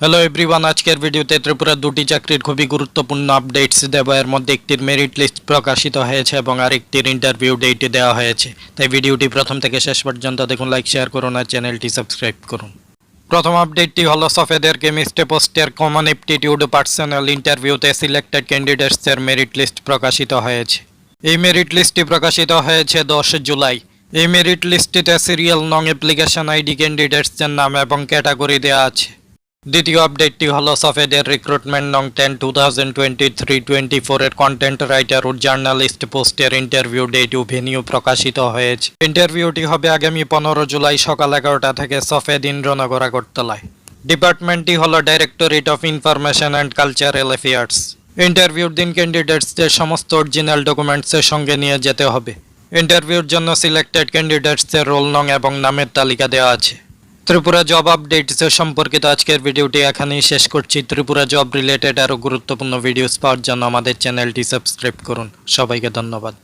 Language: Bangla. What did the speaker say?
হ্যালো এভরিওয়ান আজকের ভিডিওতে ত্রিপুরার দুটি চাকরির খুবই গুরুত্বপূর্ণ আপডেটস দেব। এর মধ্যে একটির মেরিট লিস্ট প্রকাশিত হয়েছে এবং আরেকটির ইন্টারভিউ ডেট দেওয়া হয়েছে। তাই ভিডিওটি প্রথম থেকে শেষ পর্যন্ত দেখুন লাইক শেয়ার করুন আর চ্যানেলটি সাবস্ক্রাইব করুন। প্রথম আপডেটটি হলো সফেদের কেমিস্ট্রি পোস্টের কমন এপটিটিউড পার্সোনাল ইন্টারভিউতে সিলেক্টেড ক্যান্ডিডেটসের মেরিট লিস্ট প্রকাশিত হয়েছে। এই মেরিট লিস্টটি প্রকাশিত হয়েছে দশ জুলাই। এই মেরিট লিস্টটিতে সিরিয়াল নং অ্যাপ্লিকেশন আইডি ক্যান্ডিডেটসের নাম এবং ক্যাটাগরি দেওয়া আছে। দ্বিতীয় আপডেটটি হলো সফেদের রিক্রুটমেন্ট নং ten two thousand twenty three twenty ফোরের কন্টেন্ট রাইটার ও জার্নালিস্ট পোস্টের ইন্টারভিউ ডেট ও ভেনিউ প্রকাশিত হয়েছে। ইন্টারভিউটি হবে আগামী পনেরো জুলাই সকাল এগারোটা থেকে সফেদ ইন্দ্রনগর আগরতলায়। ডিপার্টমেন্টটি হলো directorate of information and cultural affairs ইন্টারভিউর দিন ক্যান্ডিডেটসদের সমস্ত অরিজিনাল ডকুমেন্টসের সঙ্গে নিয়ে যেতে হবে। ইন্টারভিউর জন্য সিলেক্টেড ক্যান্ডিডেটসদের রোল নং এবং নামের তালিকা দেওয়া আছে। ত্রিপুরা জব আপডেটস সম্পর্কিত আজকের ভিডিওটি এখানেই শেষ করছি। ত্রিপুরা জব রিলেটেড আরও গুরুত্বপূর্ণ ভিডিওস পাওয়ার জন্য আমাদের চ্যানেলটি সাবস্ক্রাইব করুন। সবাইকে ধন্যবাদ।